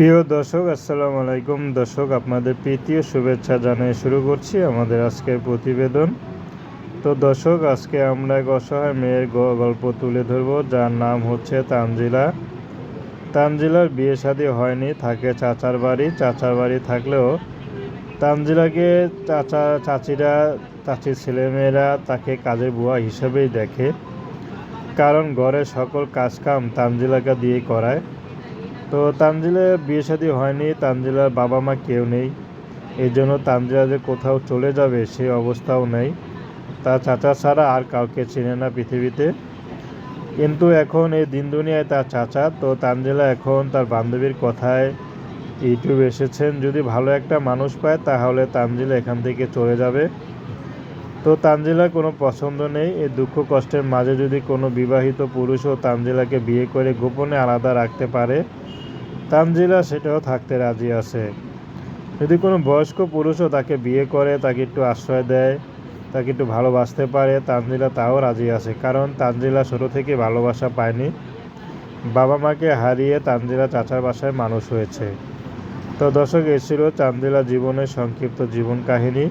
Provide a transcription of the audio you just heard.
প্রিয় দর্শক, আসসালামু আলাইকুম। দর্শক, আপনাদের প্রীতীয় শুভেচ্ছা জানিয়ে শুরু করছি আমাদের আজকের প্রতিবেদন। তো দর্শক, আজকে আমরা এক অসহায় মেয়ের গল্প তুলে ধরব, যার নাম হচ্ছে তানজিলা। তানজিলার বিয়ে শাদী হয়নি, থাকে চাচার বাড়ি। চাচার বাড়ি থাকলেও তানজিলাকে চাচা, চাচিরা চাচির ছেলেমেয়েরা তাকে কাজের বুয়া হিসেবেই দেখে। কারণ ঘরের সকল কাজকাম তানজিলাকে দিয়ে করায়। তো তানজিলের বিয়ে শাদী হয়নি, তানজিলার বাবা মা কেউ নেই। এই জন্য তানজিলা যে কোথাও চলে যাবে সেই অবস্থাও নেই। তার চাচা ছাড়া আর কাউকে চেনে না পৃথিবীতে। কিন্তু এখন এই দিন দুনিয়ায় তার চাচা, তো তানজিলা এখন তার বান্ধবীর কথায় ইউটিউবে এসেছেন। যদি ভালো একটা মানুষ পায়, তাহলে তানজিলা এখান থেকে চলে যাবে। তো তানজিলার কোনো পছন্দ নেই। এই দুঃখ কষ্টের মাঝে যদি কোনো বিবাহিত পুরুষও তানজিলাকে বিয়ে করে গোপনে আলাদা রাখতে পারে, তানজিলা সেটাও থাকতে রাজি আছে। যদি কোনো বয়স্ক পুরুষও তাকে বিয়ে করে, তাকে একটু আশ্রয় দেয়, তাকে একটু ভালোবাসতে পারে, তানজিলা তাও রাজি আছে। কারণ তানজিলা ছোটো থেকে ভালোবাসা পায়নি। বাবা মাকে হারিয়ে তানজিলা চাচার বাসায় মানুষ হয়েছে। তো দর্শক এ ছিল চান্দিলা জীবনের সংক্ষিপ্ত জীবন কাহিনী।